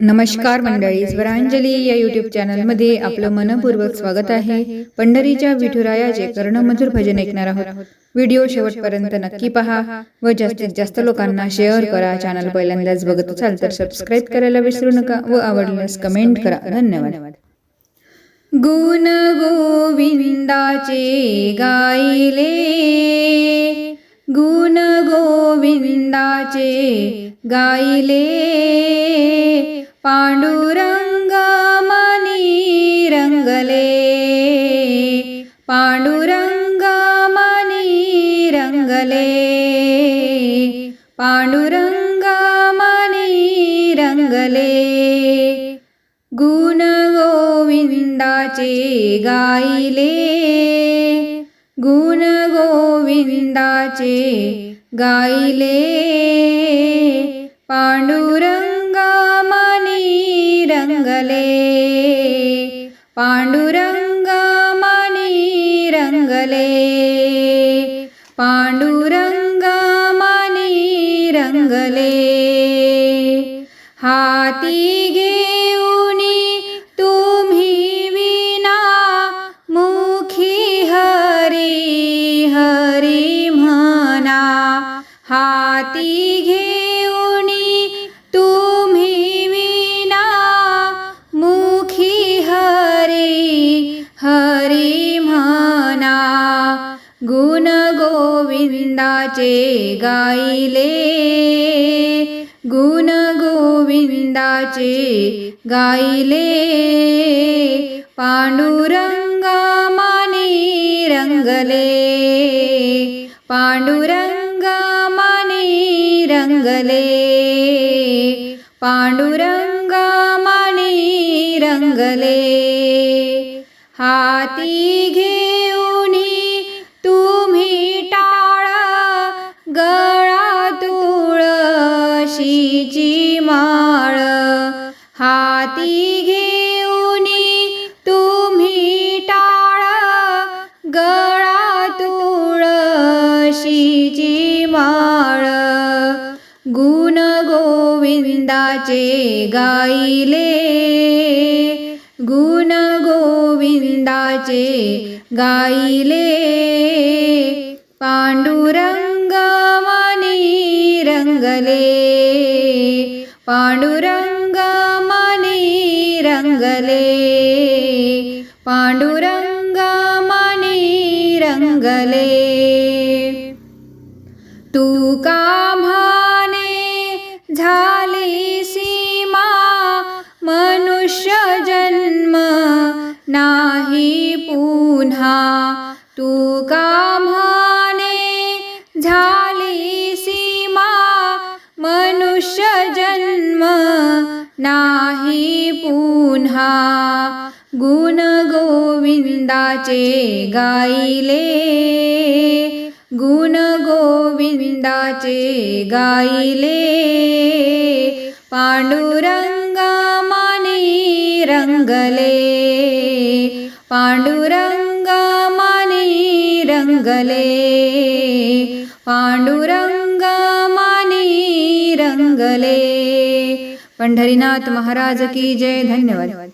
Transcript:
नमस्कार मंडळी स्वरांजली या युट्यूब चॅनलमध्ये आपलं मनपूर्वक स्वागत आहे. पंढरीच्या विठुरायाचे कर्णमधुर भजन ऐकणार आहोत व्हिडिओ शेवटपर्यंत नक्की पहा व जास्तीत जास्त लोकांना शेअर करा चॅनल पहिल्यांदाच बघत असाल तर सबस्क्राईब करायला विसरू नका व आवडल्यास कमेंट करा. धन्यवाद. गुण गोविंदाचे गाईले गुण गोविंदाचे गाईले पांडुरंग मनी रंगले. पांडुरंग मनी रंगले. पांडुरंग मनी रंगले. गुण गोविंदाचे गाईले गुण गोविंदाचे गाईले पांडुरंगा मनी रंगले पांडुरंगा मनी रंगले पांडुरंगा मनी रंगले हाती घेऊनी तुम्ही विना मुखी हरी हरी म्हणा. गुण गोविंदाचे गाईले गुण गोविंदाचे गाईले पांडुरंग मानी रंगले पांडुरंग मा रंगले पांडुरंगा मानी रंगले हाती घेऊनी तुम्ही टाळ गळा तुळशीची माळ हाती घेऊनी तुम्ही टाळ गळा तुळशीची माळ गोविंदाचे गाईले. गुण गोविंदाचे गाईले. पांडुरंग मनी रंगले. पांडुरंग मनी रंगले. पांडुरंग मनी रंगले. तू का झा पुन्हा तू कामाने झाली सीमा. मनुष्य जन्म नाही पुन्हा. गुण गोविंदाचे गाईले गुण गोविंदाचे गाईले पांडुरंग मानी रंगले. पांडुरंगा मानी रंगले पांडुरंगा मानी रंगले। पंढरीनाथ महाराज की जय धन्यवाद।